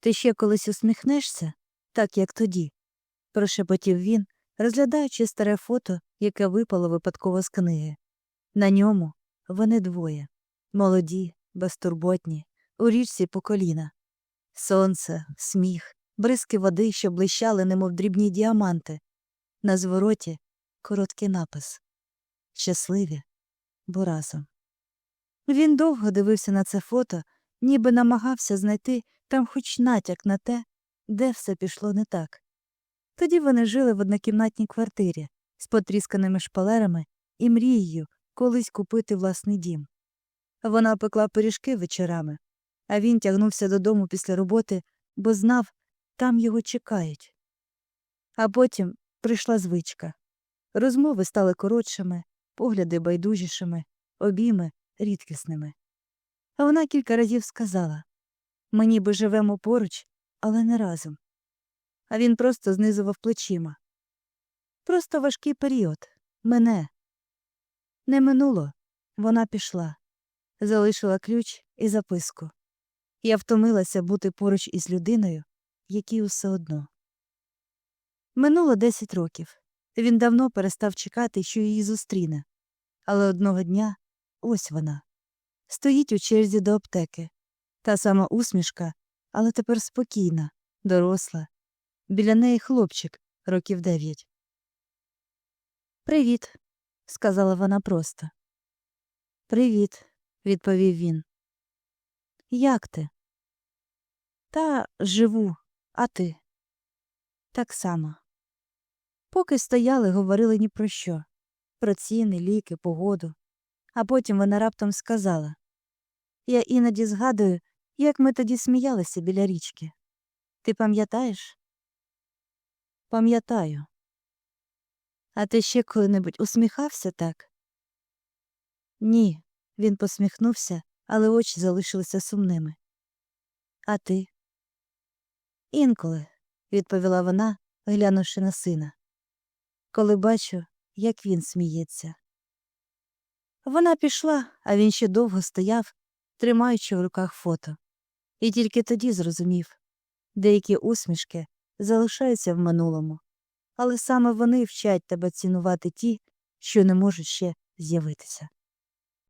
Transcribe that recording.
Ти ще колись усміхнешся, так як тоді, прошепотів він, розглядаючи старе фото, яке випало випадково з книги. На ньому вони двоє молоді, безтурботні, у річці по коліна. Сонце, сміх, бризки води, що блищали, немов дрібні діаманти. На звороті короткий напис Щасливі, бо разом. Він довго дивився на це фото, ніби намагався знайти там хоч натяк на те, де все пішло не так. Тоді вони жили в однокімнатній квартирі з потрісканими шпалерами і мрією колись купити власний дім. Вона пекла пиріжки вечорами, а він тягнувся додому після роботи, бо знав, там його чекають. А потім прийшла звичка. Розмови стали коротшими, погляди байдужішими, обійми рідкісними. А вона кілька разів сказала ми ніби живемо поруч, але не разом. А він просто знизував плечима. Просто важкий період. Мене. Не минуло. Вона пішла. Залишила ключ і записку. Я втомилася бути поруч із людиною, якій усе одно. Минуло десять років. Він давно перестав чекати, що її зустріне. Але одного дня ось вона. Стоїть у черзі до аптеки. Та сама усмішка, але тепер спокійна, доросла. Біля неї хлопчик років дев'ять. Привіт, сказала вона просто. Привіт, відповів він. Як ти? Та живу, а ти? Так само. Поки стояли, говорили ні про що про ціни, ліки, погоду. А потім вона раптом сказала Я іноді згадую, як ми тоді сміялися біля річки. Ти пам'ятаєш? Пам'ятаю. А ти ще коли-небудь усміхався так? Ні, він посміхнувся, але очі залишилися сумними. А ти? Інколи, відповіла вона, глянувши на сина. Коли бачу, як він сміється. Вона пішла, а він ще довго стояв, тримаючи в руках фото. І тільки тоді зрозумів деякі усмішки залишаються в минулому, але саме вони вчать тебе цінувати ті, що не можуть ще з'явитися.